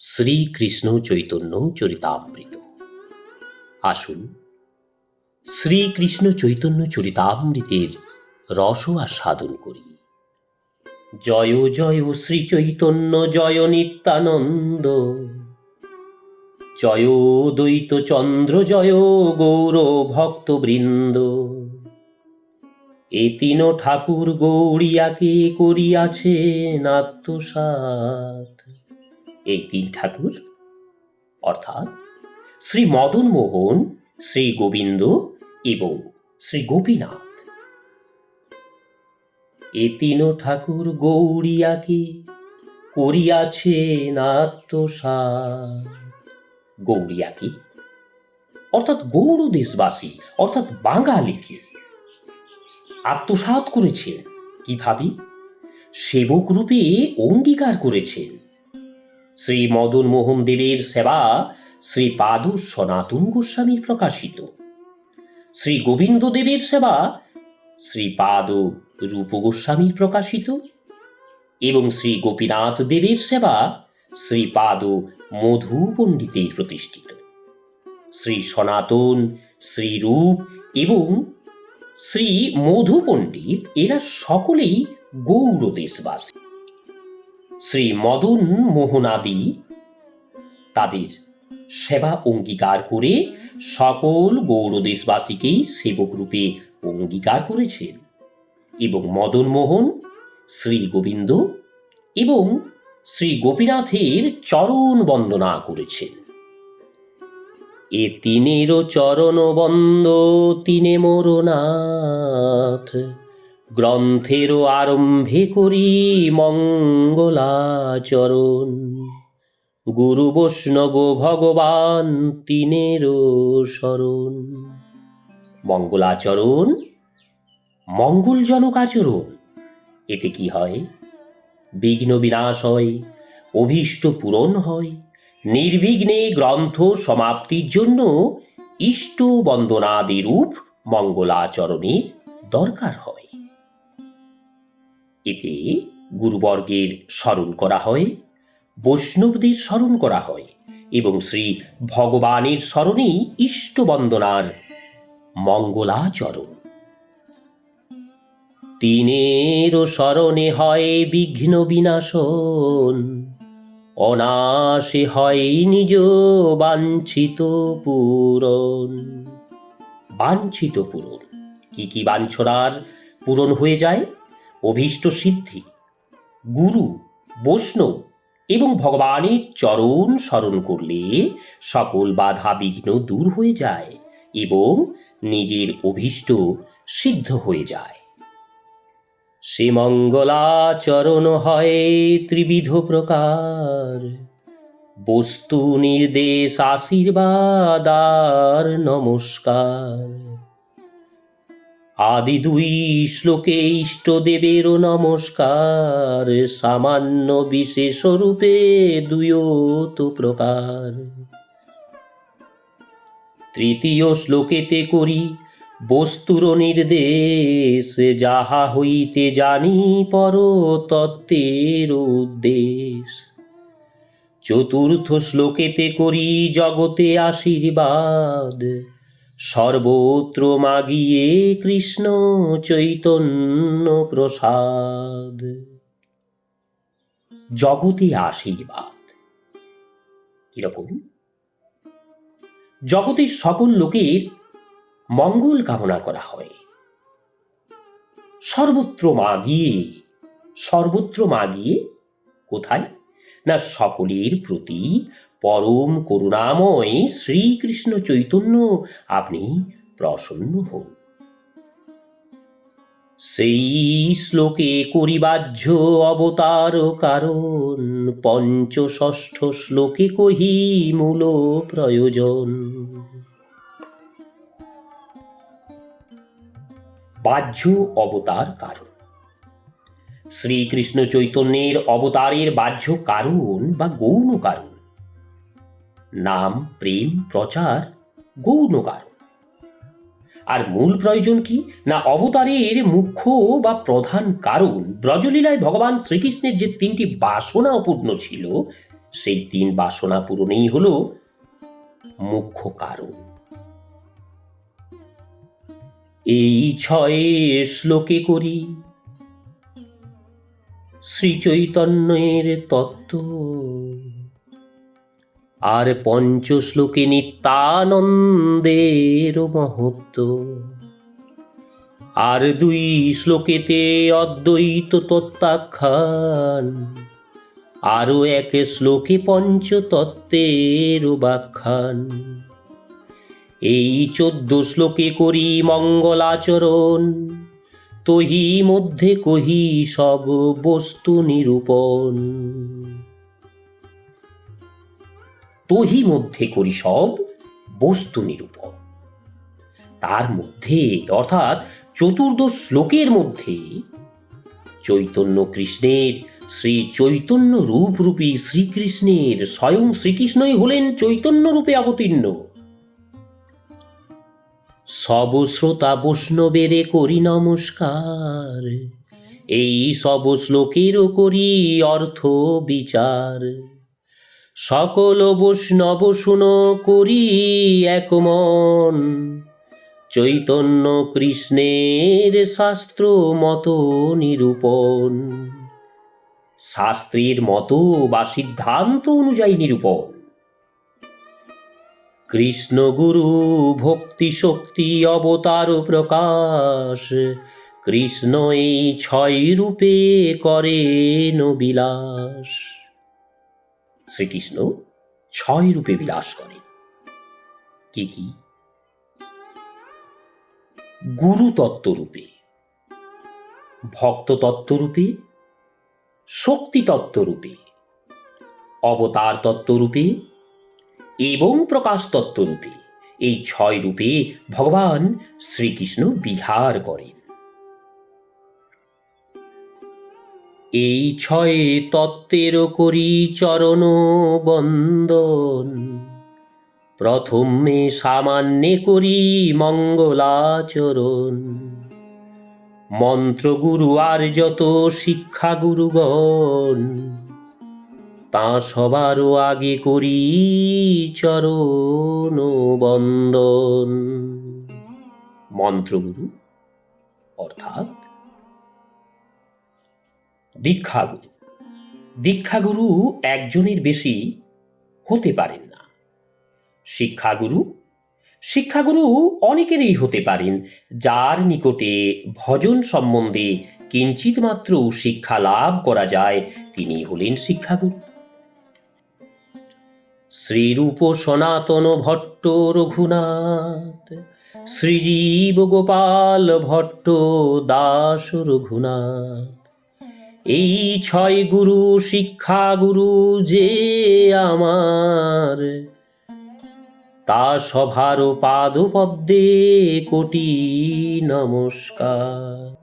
শ্রীকৃষ্ণ চৈতন্য চরিতামৃত। আসুন, শ্রীকৃষ্ণ চৈতন্য চরিতামৃতের রস আস্বাদন করি। জয় জয় শ্রী চৈতন্য, জয় নিত্যানন্দ। জয় দ্বৈত চন্দ্র, জয় গৌর ভক্তবৃন্দ। এ তিন ঠাকুর গৌরিয়াকে করিয়াছে আত্মসাত এই তিন ঠাকুর? অর্থাৎ শ্রী মদন মোহন, শ্রী গোবিন্দ এবং শ্রী গোপীনাথ। এ তিন ঠাকুর গৌরিয়াকে করিয়াছে আত্মসাত গৌরিয়াকে অর্থাৎ গৌর দেশবাসী অর্থাৎ বাঙালিকে আত্মসাৎ করেছেন। কীভাবে? সেবক রূপে অঙ্গীকার করেছেন। শ্রী মদন মোহন দেবের সেবা শ্রী পাদ সনাতন গোস্বামীর প্রকাশিত। শ্রী গোবিন্দ দেবের সেবা শ্রী পাদ রূপ গোস্বামীর প্রকাশিত এবং শ্রী গোপীনাথ দেবের সেবা শ্রী পাদ মধু পণ্ডিতের প্রতিষ্ঠিত। শ্রী সনাতন শ্রী রূপ এবং শ্রী মধু পণ্ডিত এরা সকলেই গৌর দেশবাসী শ্রী মদন মোহনাদি তাদের সেবা অঙ্গীকার করে সকল গৌর দেশবাসীকেই সেবক রূপে অঙ্গীকার করেছেন এবং মদন মোহন, শ্রী গোবিন্দ এবং শ্রী গোপীনাথের চরণ বন্দনা করেছেন। এ তিনেরও চরণ বন্দ তিনে মোরনাথ গ্রন্থেরও আরম্ভে করি মঙ্গলাচরণ। গুরু বৈষ্ণব ভগবান তিনেরও শরণ। মঙ্গলাচরণ? মঙ্গলজনক আচরণ? এতে কি হয়? বিঘ্ন বিনাশ হয়, অভীষ্ট পূরণ হয়, নির্বিঘ্নে গ্রন্থ সমাপ্তির জন্য ইষ্ট বন্দনাদি রূপ মঙ্গলাচরণের দরকার হয়। এতে গুরুবর্গের স্মরণ করা হয়, বৈষ্ণবদের স্মরণ করা হয় এবং শ্রী ভগবানের স্মরণেই ইষ্ট বন্দনার মঙ্গলাচরণ। তিনের স্মরণে হয় বিঘ্ন বিনাশন, অনাশে হয় নিজ বাঞ্ছিত পূরণ। বাঞ্ছিত পূরণ। কি কি বাঞ্ছনার পূরণ হয়ে যায়? অভীষ্ট সিদ্ধি, গুরু, বৈষ্ণব এবং ভগবানের চরণ স্মরণ করলে সকল বাধা বিঘ্ন দূর হয়ে যায় এবং নিজের অভীষ্ট সিদ্ধ হয়ে যায়। সে মঙ্গলাচরণ হয় ত্রিবিধ প্রকার, বস্তু নির্দেশ আশীর্বাদ নমস্কার। আদি দুই শ্লোকে ইষ্ট দেবেরও নমস্কার, সামান্য বিশেষ রূপে দুয়ত প্রকার। তৃতীয় শ্লোকেতে করি, বস্তুর নির্দেশ, যাহা হইতে জানি পর তত্ত্বের উদ্দেশ। চতুর্থ শ্লোকেতে করি, জগতে আশীর্বাদ। সর্বত্র মাগিয়ে কৃষ্ণ চৈতন্য প্রসাদ। জগতে আশীর্বাদ। কীরকম? জগতের সকল লোকের মঙ্গল কামনা করা হয়। সর্বত্র মাগিয়ে সর্বত্র মাগিয়ে কোথায়? না সকলের প্রতি পরম করুণাময় শ্রীকৃষ্ণ চৈতন্য আপনি প্রসন্ন হন। সেই শ্লোকে করিবাহ্য অবতার কারণ, পঞ্চষষ্ঠ শ্লোকে কহি মূল প্রয়োজন। বাহ্য অবতার কারণ। শ্রীকৃষ্ণ চৈতন্যের অবতারের বাহ্য কারণ বা গৌণ কারণ। নাম, প্রেম, প্রচার গৌণ কারণ আর মূল প্রয়োজন কি? না অবতারের মুখ্য বা প্রধান কারণ? ব্রজলীলায় ভগবান শ্রীকৃষ্ণের যে তিনটি বাসনা অপূর্ণ ছিল, সেই তিন বাসনা পূরণেই হল মুখ্য কারণ। এই ছয়ে শ্লোকে করি শ্রী চৈতন্যের তত্ত্ব। আর পঞ্চ শ্লোকে নিত্যানন্দের মহত্ব। আর দুই শ্লোকেতে অদ্বৈত তত্ত্বাখ্যান। আরও এক শ্লোকে পঞ্চতত্ত্বের ব্যাখ্যান। এই চোদ্দ শ্লোকে করি মঙ্গলাচরণ। তহি মধ্যে কহি সব বস্তু নিরূপণ। তহি মধ্যে করি সব বস্তু নিরূপণ। তার মধ্যে, অর্থাৎ চতুর্দশ শ্লোকের মধ্যে, চৈতন্য কৃষ্ণের শ্রী চৈতন্য রূপরূপী শ্রীকৃষ্ণের স্বয়ং শ্রীকৃষ্ণই হলেন চৈতন্য রূপে অবতীর্ণ। সব শ্রোতা বৈষ্ণবেরে করি নমস্কার, এই সব শ্লোকেরও করি অর্থ বিচার সকল বৈষ্ণব শুন করি একমন। চৈতন্য কৃষ্ণের শাস্ত্র মতো নিরূপণ। শাস্ত্রের মতো বা সিদ্ধান্ত অনুযায়ী নিরূপণ। কৃষ্ণ গুরু ভক্তি শক্তি অবতার প্রকাশ। কৃষ্ণ এই ছয় রূপে করেন বিলাস শ্রীকৃষ্ণ ছয় রূপে বিলাস করেন। কি কি? গুরু তত্ত্বরূপে ভক্ত তত্ত্বরূপে শক্তি তত্ত্বরূপে অবতার তত্ত্বরূপে এবং প্রকাশ তত্ত্বরূপে এই ছয় রূপে ভগবান শ্রীকৃষ্ণ বিহার করেন। এই ছয়ে তত্ত্বের করি চরণ বন্দন। প্রথমে সামান্যে করি মঙ্গলাচরণ। মন্ত্রগুরু আর যত শিক্ষা গুরুগণ তা সবারও আগে করি চরণ বন্দন। মন্ত্রগুরু, অর্থাৎ দীক্ষাগুরু। দীক্ষাগুরু একজনের বেশি হতে পারেন না। শিক্ষাগুরু? শিক্ষাগুরু অনেকেরই হতে পারেন, যার নিকটে ভজন সম্বন্ধে কিঞ্চিত মাত্র শিক্ষা লাভ করা যায়, তিনি হলেন শিক্ষাগুরু। শ্রীরূপ সনাতন ভট্ট রঘুনাথ, শ্রীজীব গোপাল ভট্ট দাস রঘুনাথ। এই ছয় গুরু শিক্ষা গুরু যে আমার। তা সভার পাদপদ্মে কোটি নমস্কার।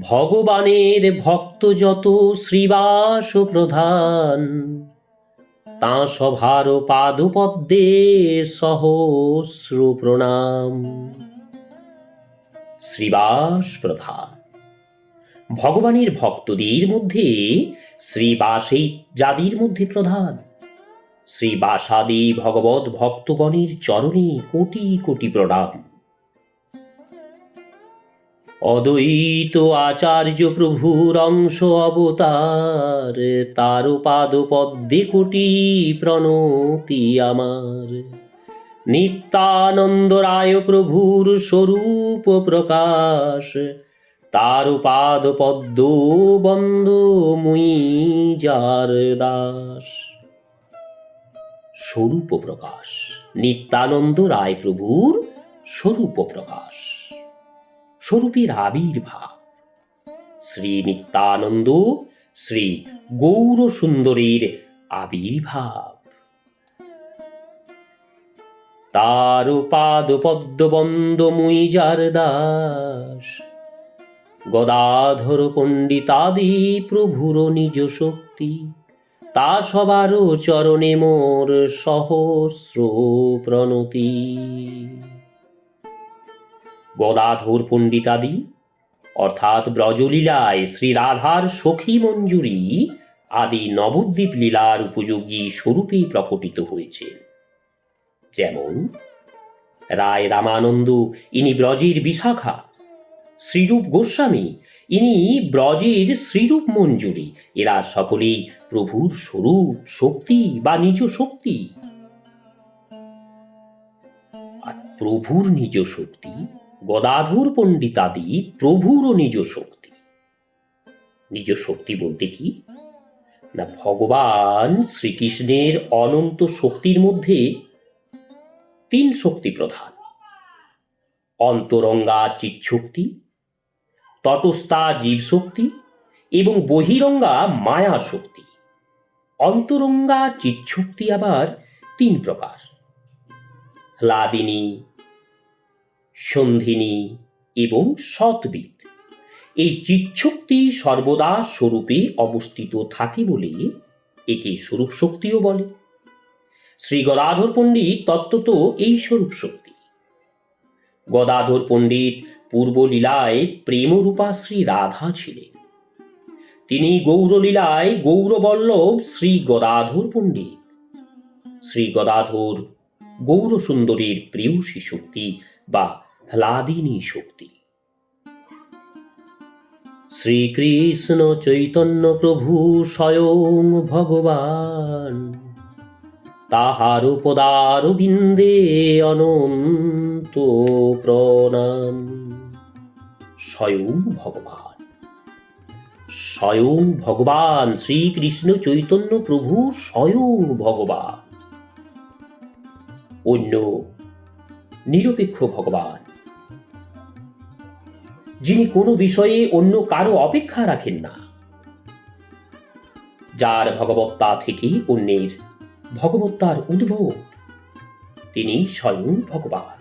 ভগবানের ভক্ত যত শ্রীবাস প্রধান, তা সভার পাদপদ্মে সহস্র প্রণাম। শ্রীবাস প্রধান। ভগবানের ভক্তদের মধ্যে শ্রীবাসেই যাদের মধ্যে প্রধান। শ্রীবাসাদি ভগবত ভক্তগণের চরণে কোটি কোটি প্রণাম। অদ্বৈত আচার্য প্রভুর অংশ অবতার তার পাদ পদ্মে কোটি প্রণতি আমার। নিত্যানন্দ রায় প্রভুর স্বরূপ প্রকাশ তার পাদ পদ্ম বন্দ মুই যার দাস। স্বরূপ প্রকাশ, নিত্যানন্দ রায় প্রভুর স্বরূপ প্রকাশ। স্বরূপের আবির্ভাব, শ্রী নিত্যানন্দ, শ্রী গৌর সুন্দরীর আবির্ভাব। তার পাদ পদ্মবন্দ মুই যার দাস। গদাধর পণ্ডিতাদি প্রভুর নিজ শক্তি। তা সবারও চরণে মোর সহস্র প্রণতি। গদাধর পণ্ডিতাদি, অর্থাৎ ব্রজলীলায় শ্রী রাধার সখী মঞ্জুরি আদি নবদ্বীপ লীলার উপযোগী স্বরূপে প্রকটিত হয়েছে। যেমন, রায় রামানন্দ, ইনি ব্রজের বিশাখা। শ্রীরূপ গোস্বামী, ইনি ব্রজের শ্রীরূপ মঞ্জুরি। এরা সকলেই প্রভুর স্বরূপ, শক্তি বা নিজ শক্তি। আর প্রভুর নিজ শক্তি, গদাধর পণ্ডিতাদি প্রভুরও নিজ শক্তি। নিজ শক্তি বলতে কি? না, ভগবান শ্রীকৃষ্ণের অনন্ত শক্তির মধ্যে তিন শক্তি প্রধান। অন্তরঙ্গা চিৎশক্তি তটস্থা জীবশক্তি এবং বহিরঙ্গা মায়া শক্তি অন্তরঙ্গা চিৎশক্তি আবার তিন প্রকার। লাদিনী, সন্ধিনী এবং সৎবিদ এই চিৎশক্তি সর্বদা স্বরূপে অবস্থিত থাকে বলে একে স্বরূপ শক্তিও বলে। শ্রী গদাধর পণ্ডিত তত্ত্বত এই স্বরূপ শক্তি। গদাধর পণ্ডিত পূর্বলীলায় প্রেমরূপা শ্রী রাধা ছিলেন। তিনি গৌরলীলায় গৌরবল্লভ শ্রী গদাধর পণ্ডিত। শ্রী গদাধর গৌরসুন্দরীর প্রেয়সী শক্তি বা হ্লাদিনী শক্তি। শ্রীকৃষ্ণ চৈতন্য প্রভু স্বয়ং ভগবান। তাহার পদার বিন্দে অনন্ত প্রণাম। স্বয়ং ভগবান। স্বয়ং ভগবান শ্রীকৃষ্ণ চৈতন্য প্রভু স্বয়ং ভগবান। অন্য নিরপেক্ষ ভগবান। যিনি কোনো বিষয়ে অন্য কারও অপেক্ষা রাখেন না। যার ভগবত্তা থেকে অন্যের ভগবত্তার উদ্ভব, তিনি স্বয়ং ভগবান।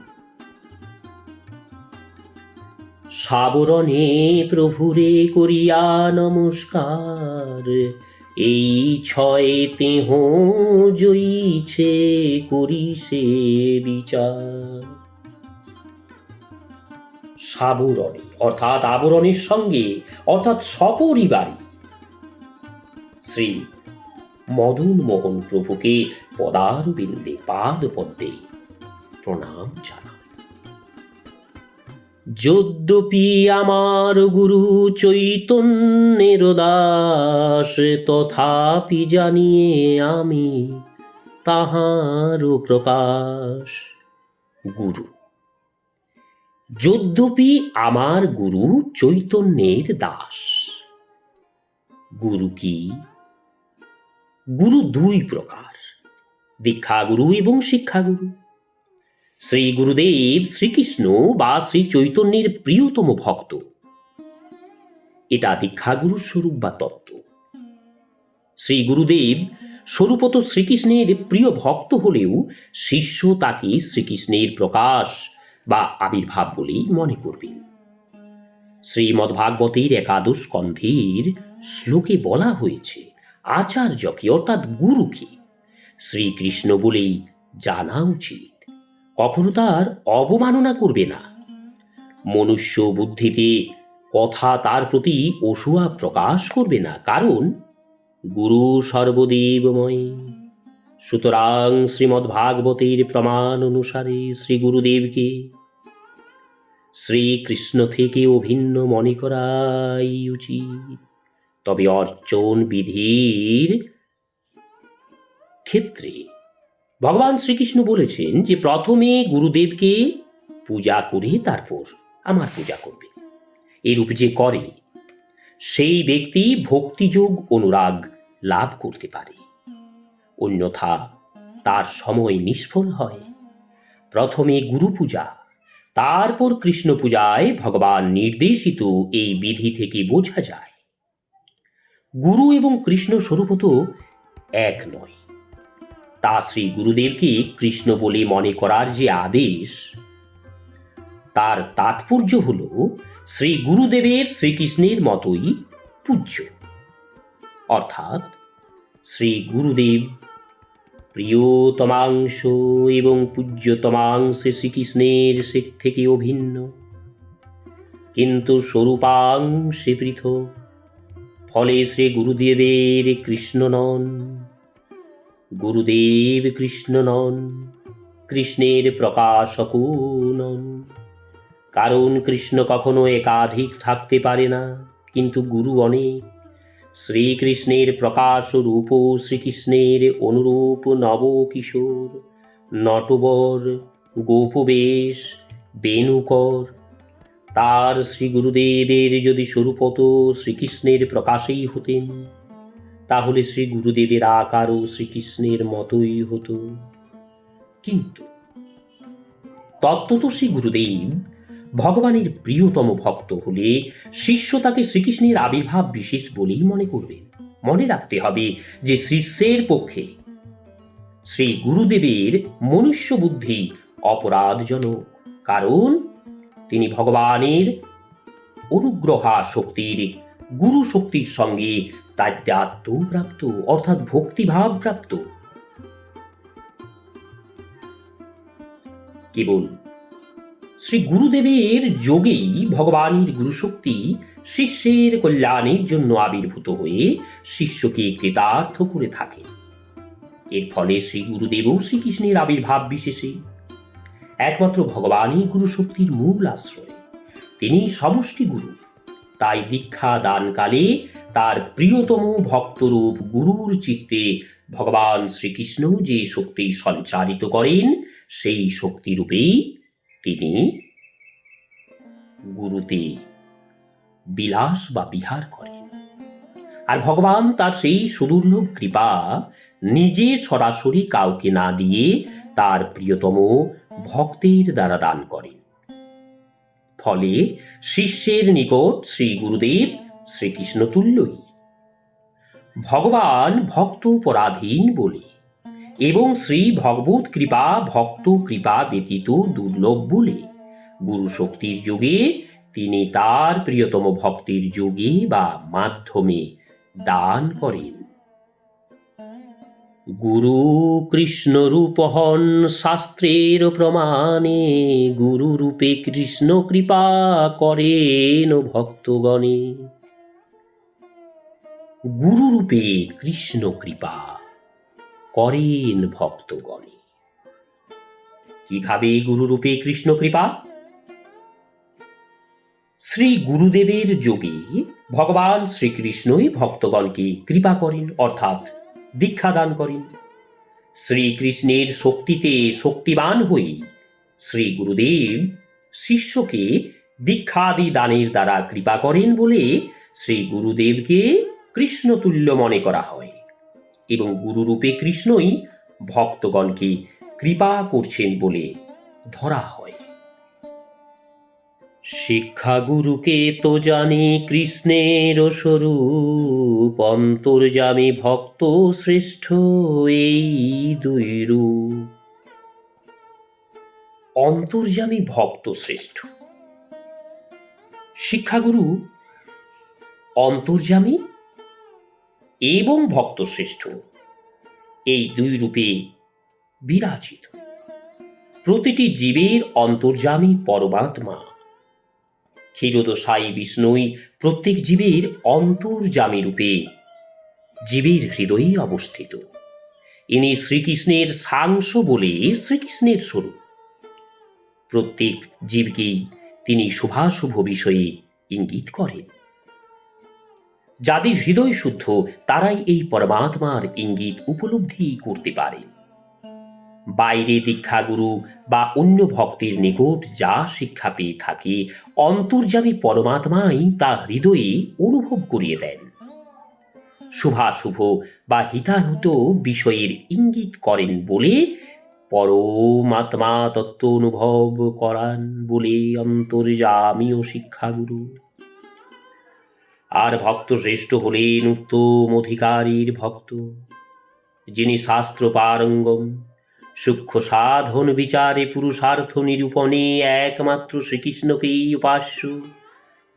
সাবরণে প্রভুরে করিয়া নমস্কার। এই ছয় তেহ জয়ীছে করি সে বিচার। সাবরণে, অর্থাৎ আবরণের সঙ্গে, অর্থাৎ সপরিবারে। শ্রী মদন মোহন প্রভুকে পদারবিন্দে পাদ পদ্মে প্রণাম জানান যদ্যপি আমার গুরু চৈতন্যের দাস তথাপি জানিয়ে আমি তাহার প্রকাশ। গুরু। যদ্যপি আমার গুরু চৈতন্যের দাস। গুরু কি? গুরু দুই প্রকার। দীক্ষাগুরু এবং শিক্ষাগুরু। শ্রী গুরুদেব শ্রীকৃষ্ণ বা শ্রী চৈতন্যের প্রিয়তম ভক্ত। এটা দীক্ষাগুরু স্বরূপ বা তত্ত্ব। শ্রী গুরুদেব স্বরূপত শ্রীকৃষ্ণের প্রিয় ভক্ত হলেও শিষ্য তাকে শ্রীকৃষ্ণের প্রকাশ বা আবির্ভাব বলেই মনে করবেন। শ্রীমদ্ভাগবতের একাদশ স্কন্ধের শ্লোকে বলা হয়েছে, আচার্যকে অর্থাৎ গুরুকে শ্রীকৃষ্ণ বলেই জানা উচিত। কখনো তার অবমাননা করবে না। মনুষ্য বুদ্ধিতে কথা তার প্রতি অসুয়া প্রকাশ করবে না, কারণ গুরু সর্বদেবময়। সুতরাং শ্রীমদ্ভাগবতের প্রমাণ অনুসারে শ্রী গুরুদেবকে শ্রীকৃষ্ণ থেকে অভিন্ন মনে করাই উচিত। তবে অর্চন বিধির ক্ষেত্রে ভগবান শ্রীকৃষ্ণ বলেছেন যে প্রথমে গুরুদেবকে পূজা করে তারপর আমার পূজা করবে। এরূপ যে করে, সেই ব্যক্তি ভক্তিযোগ অনুরাগ লাভ করতে পারে। অন্যথা তার সময় নিষ্ফল হয়। প্রথমে গুরু পূজা, তারপর কৃষ্ণ পূজায় ভগবান নির্দেশিত এই বিধি থেকে বোঝা যায়। গুরু এবং কৃষ্ণ স্বরূপত এক নয়। তা শ্রী গুরুদেবকে কৃষ্ণ বলে মনে করার যে আদেশ, তার তাৎপর্য হল শ্রী গুরুদেবের শ্রীকৃষ্ণের মতোই পূজ্য। অর্থাৎ শ্রী গুরুদেব প্রিয়তমাংশ এবং পূজ্যতমাংশে শ্রীকৃষ্ণের শেখ থেকে অভিন্ন, কিন্তু স্বরূপাংশে পৃথক, ফলে শ্রী গুরুদেবের কৃষ্ণ নন। গুরুদেব কৃষ্ণ নন, কৃষ্ণের প্রকাশকও নন কারণ কৃষ্ণ কখনো একাধিক থাকতে পারে না, কিন্তু গুরু অনেক। শ্রীকৃষ্ণের প্রকাশ রূপ শ্রীকৃষ্ণের অনুরূপ নবকিশোর, নটবর, গোপবেশ, বেণুকর। তার শ্রী গুরুদেবের যদি স্বরূপত শ্রীকৃষ্ণের প্রকাশেই হতেন তাহলে শ্রী গুরুদেবের আকারও শ্রীকৃষ্ণের মতোই হতো। কিন্তু তত্ত্বত শ্রী গুরুদেব, ভগবানের প্রিয়তম ভক্ত হলে শিষ্য তাকে শ্রীকৃষ্ণের আবির্ভাব বিশেষ বলেই মনে করবেন। মনে রাখতে হবে যে শিষ্যের পক্ষে শ্রী গুরুদেবের মনুষ্য বুদ্ধি অপরাধজনক, কারণ তিনি ভগবানের অনুগ্রহা শক্তির গুরু শক্তির সঙ্গে তাদ্যাত্ম প্রাপ্ত, অর্থাৎ ভক্তিভাব প্রাপ্ত। কেবল শ্রী গুরুদেবের যোগেই ভগবানের গুরুশক্তি শিষ্যের কল্যাণের জন্য আবির্ভূত হয়ে শিষ্যকে কৃতার্থ করে থাকে। এর ফলে শ্রী গুরুদেবও শ্রীকৃষ্ণের আবির্ভাব বিশেষে। একমাত্র ভগবানই গুরুশক্তির মূল আশ্রয়। তিনি সমষ্টি গুরু তাই দীক্ষা দানকালে তার প্রিয়তম ভক্তরূপ গুরুর চিত্তে ভগবান শ্রীকৃষ্ণ যে শক্তি সঞ্চারিত করেন, সেই শক্তিরূপেই তিনি গুরুতে বিলাস বা বিহার করেন। আর ভগবান তার সেই সুদুর্লভ কৃপা নিজে সরাসরি কাউকে না দিয়ে তার প্রিয়তম ভক্তের দ্বারা দান করেন। ফলে শিষ্যের নিকট শ্রী গুরুদেব শ্রীকৃষ্ণ তুল্যই ভগবান ভক্ত পরাধীন বলে এবং শ্রী ভগবত কৃপা ভক্ত কৃপা ব্যতীত দুর্লভ বলে। গুরু শক্তির যোগে তিনি তার প্রিয়তম ভক্তির যোগে বা মাধ্যমে দান করেন। গুরু কৃষ্ণ রূপ হন শাস্ত্রের প্রমাণে গুরু রূপে কৃষ্ণ কৃপা করেন ভক্তগণে। গুরু রূপে কৃষ্ণ কৃপা করেন ভক্তগণে। কীভাবে গুরুরূপে কৃষ্ণ কৃপা? শ্রী গুরুদেবের যোগে ভগবান শ্রীকৃষ্ণই ভক্তগণকে কৃপা করেন, অর্থাৎ দীক্ষা দান করেন। শ্রীকৃষ্ণের শক্তিতে শক্তিবান হয়ে শ্রী গুরুদেব শিষ্যকে দীক্ষাদি দানের দ্বারা কৃপা করেন বলে শ্রী গুরুদেবকে কৃষ্ণতুল্য মনে করা হয় এবং গুরুরূপে কৃষ্ণই ভক্তগণকে কৃপা করছেন বলে ধরা হয়। শিক্ষা গুরুকে তো জানি কৃষ্ণের স্বরূপ অন্তর্জামী ভক্ত শ্রেষ্ঠ এই দুই রূপ। অন্তর্জামী ভক্ত শ্রেষ্ঠ। শিক্ষাগুরু অন্তর্জামী এবং ভক্ত শ্রেষ্ঠ এই দুই রূপে বিরাজিত। প্রতিটি জীবের অন্তর্যামী পরমাত্মা। ক্ষীরোদশায়ী বিষ্ণুই প্রত্যেক জীবের অন্তর্যামী রূপে জীবের হৃদয়ে অবস্থিত। ইনি শ্রীকৃষ্ণের সাংস বলে শ্রীকৃষ্ণের স্বরূপ। প্রত্যেক জীবকেই তিনি শুভাশুভ বিষয়ে ইঙ্গিত করেন। যাদের হৃদয় শুদ্ধ, তারাই এই পরমাত্মার ইঙ্গিত উপলব্ধি করতে পারে। বাইরে দীক্ষাগুরু বা অন্য ভক্তের নিকট যা শিক্ষা পেয়ে থাকে, অন্তর্যামী পরমাত্মাই তা হৃদয়ে অনুভব করিয়ে দেন। শুভাশুভ বা হিতাহুত বিষয়ের ইঙ্গিত করেন বলে পরমাত্মা তত্ত্ব অনুভব করান বলে অন্তর্যামীয় শিক্ষাগুরু। আর ভক্ত শ্রেষ্ঠ হলেন উত্তম অধিকারীর ভক্ত, যিনি শাস্ত্র পারঙ্গম, সূক্ষ্ম সাধন বিচারে পুরুষার্থ নিরূপণে একমাত্র শ্রীকৃষ্ণকেই উপাস্য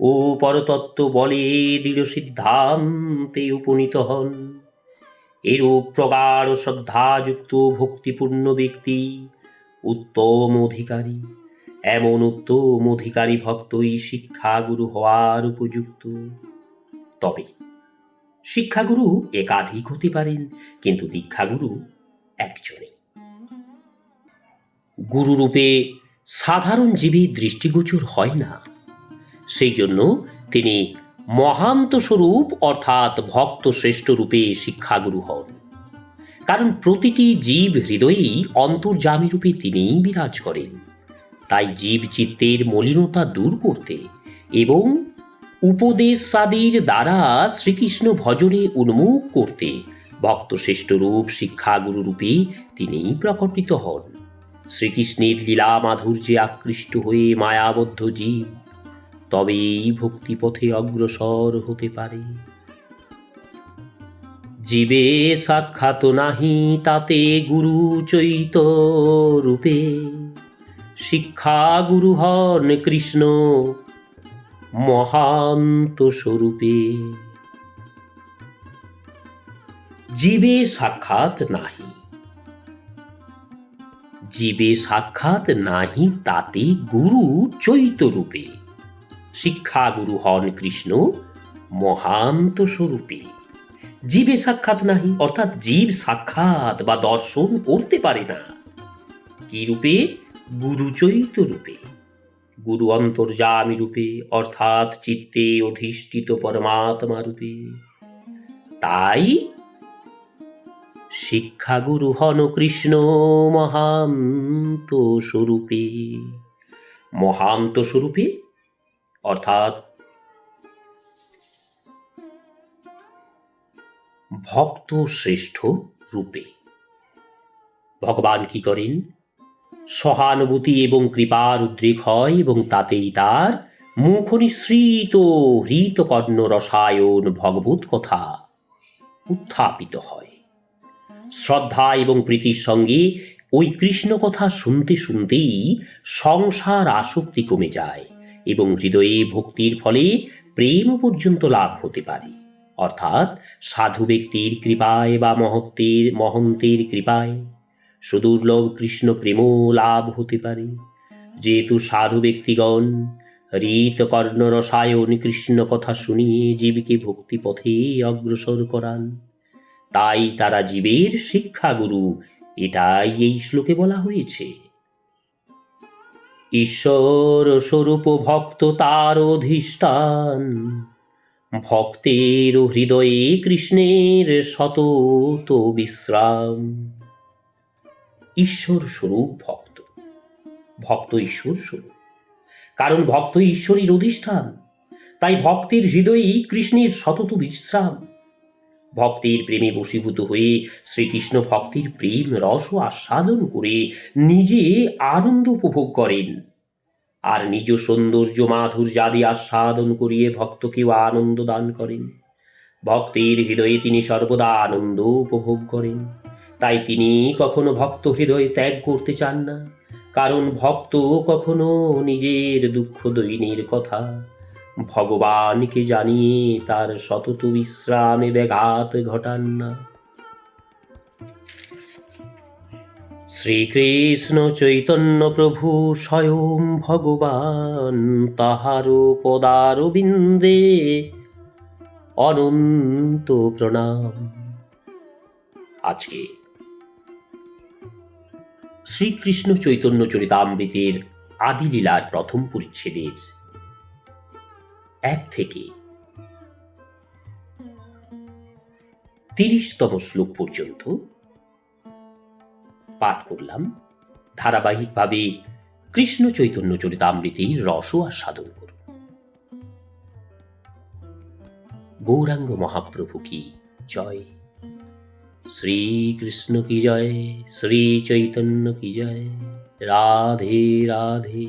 ও পরতত্ত্ব বলে দৃঢ় সিদ্ধান্তে উপনীত হন। এরূপ প্রগাঢ় শ্রদ্ধাযুক্ত ভক্তিপূর্ণ ব্যক্তি উত্তম অধিকারী, এমন উত্তম অধিকারী ভক্তই শিক্ষাগুরু হওয়ার উপযুক্ত। তবে শিক্ষাগুরু একাধিক হতে পারেন, কিন্তু দীক্ষাগুরু একজনই গুরুরূপে সাধারণ জীবী দৃষ্টিগোচর হয় না সেই জন্য তিনি মহান্ত স্বরূপ অর্থাৎ ভক্ত শ্রেষ্ঠ রূপে শিক্ষাগুরু হন। কারণ প্রতিটি জীব হৃদয়েই অন্তর্যামী রূপে তিনিই বিরাজ করেন। তাই জীব চিত্তের মলিনতা দূর করতে এবং উপদেশ সাদির দ্বারা শ্রীকৃষ্ণ ভজনে উন্মুখ করতে ভক্ত শ্রেষ্ঠ রূপ শিক্ষাগুরু রূপে তিনিই প্রকটিত হন। শ্রীকৃষ্ণের লীলা মাধুর্যে আকৃষ্ট হয়ে মায়াবদ্ধ জীব, তবেই ভক্তিপথে অগ্রসর হতে পারে। জীবে সাক্ষাৎ নাহি, তাতে গুরু চৈত রূপে শিক্ষা গুরু হন কৃষ্ণ। মহান্ত স্বরূপে। জীবে সাক্ষাৎ নাহি। জীবে সাক্ষাৎ নাহি তাতে গুরু চৈতরূপে। শিক্ষা গুরু হন কৃষ্ণ মহান্ত স্বরূপে। জীবে সাক্ষাৎ নাহি, অর্থাৎ জীব সাক্ষাৎ বা দর্শন করতে পারে না। কি রূপে গুরুচৈত রূপে গুরু অন্তর্যামী রূপে, অর্থাৎ চিত্তে অধিষ্ঠিত পরমাত্মা রূপে। তাই শিক্ষাগুরু হন কৃষ্ণ মহান্ত স্বরূপে মহান্ত স্বরূপে অর্থাৎ ভক্ত শ্রেষ্ঠ রূপে। ভগবান কি করেন? সহানুভূতি এবং কৃপার উদ্রেক হয় এবং তাতেই তার মুখ হৃতকর্ণ রসায়ন ভগবত কথা উত্থাপিত হয়। শ্রদ্ধা এবং প্রীতির সঙ্গে ওই কৃষ্ণ কথা শুনতে শুনতেই সংসার আসক্তি কমে যায় এবং হৃদয়ে ভক্তির ফলে প্রেম পর্যন্ত লাভ হতে পারে। অর্থাৎ সাধু ব্যক্তির কৃপায় বা মহত্বের মহন্তের কৃপায় সুদুর্লভ কৃষ্ণ প্রেমও লাভ হতে পারে। যেহেতু সাধু ব্যক্তিগণ রীত কর্ণ রসায়ন কৃষ্ণ কথা শুনিয়ে জীবকে ভক্তি পথে অগ্রসর করান, তাই তারা জীবের শিক্ষাগুরু, এটাই এই শ্লোকে বলা হয়েছে। ঈশ্বর স্বরূপ ভক্ত তার অধিষ্ঠান, ভক্তের হৃদয়ে কৃষ্ণের শতত বিশ্রাম। ঈশ্বর স্বরূপ ভক্ত। ভক্ত ঈশ্বর স্বরূপ। কারণ ভক্ত ঈশ্বরের অধিষ্ঠান। তাই ভক্তির হৃদয়েই কৃষ্ণের শতত বিশ্রাম। ভক্তের প্রেমে বশীভূত হয়ে শ্রীকৃষ্ণ ভক্তির প্রেম, রস আস্বাদন করে নিজে আনন্দ উপভোগ করেন। আর নিজ সৌন্দর্য মাধুর্যাদি আস্বাদন করিয়ে ভক্তকেও আনন্দ দান করেন। ভক্তের হৃদয়ে তিনি সর্বদা আনন্দ উপভোগ করেন। তাই তিনি কখনো ভক্ত হৃদয় ত্যাগ করতে চান না। কারণ ভক্ত কখনো নিজের দুঃখ দৈনের কথা। ভগবানকে জানিয়ে তার সতত বিশ্রামে ব্যাঘাত ঘটান না। শ্রীকৃষ্ণ চৈতন্য প্রভু স্বয়ং ভগবান তাহার পদার বিন্দে অনন্ত প্রণাম। আজকে শ্রীকৃষ্ণ চৈতন্য চরিতামৃতের আদিলীলার প্রথম পরিচ্ছেদের। এক থেকে তিরিশতম শ্লোক পর্যন্ত পাঠ করলাম। ধারাবাহিকভাবে কৃষ্ণ চৈতন্য চরিতামৃতের রসও আস্বাদন করুন। গৌরাঙ্গ মহাপ্রভু কি জয়। শ্রীকৃষ্ণ কি জয় শ্রী চৈতন্য কি জয় রাধে রাধে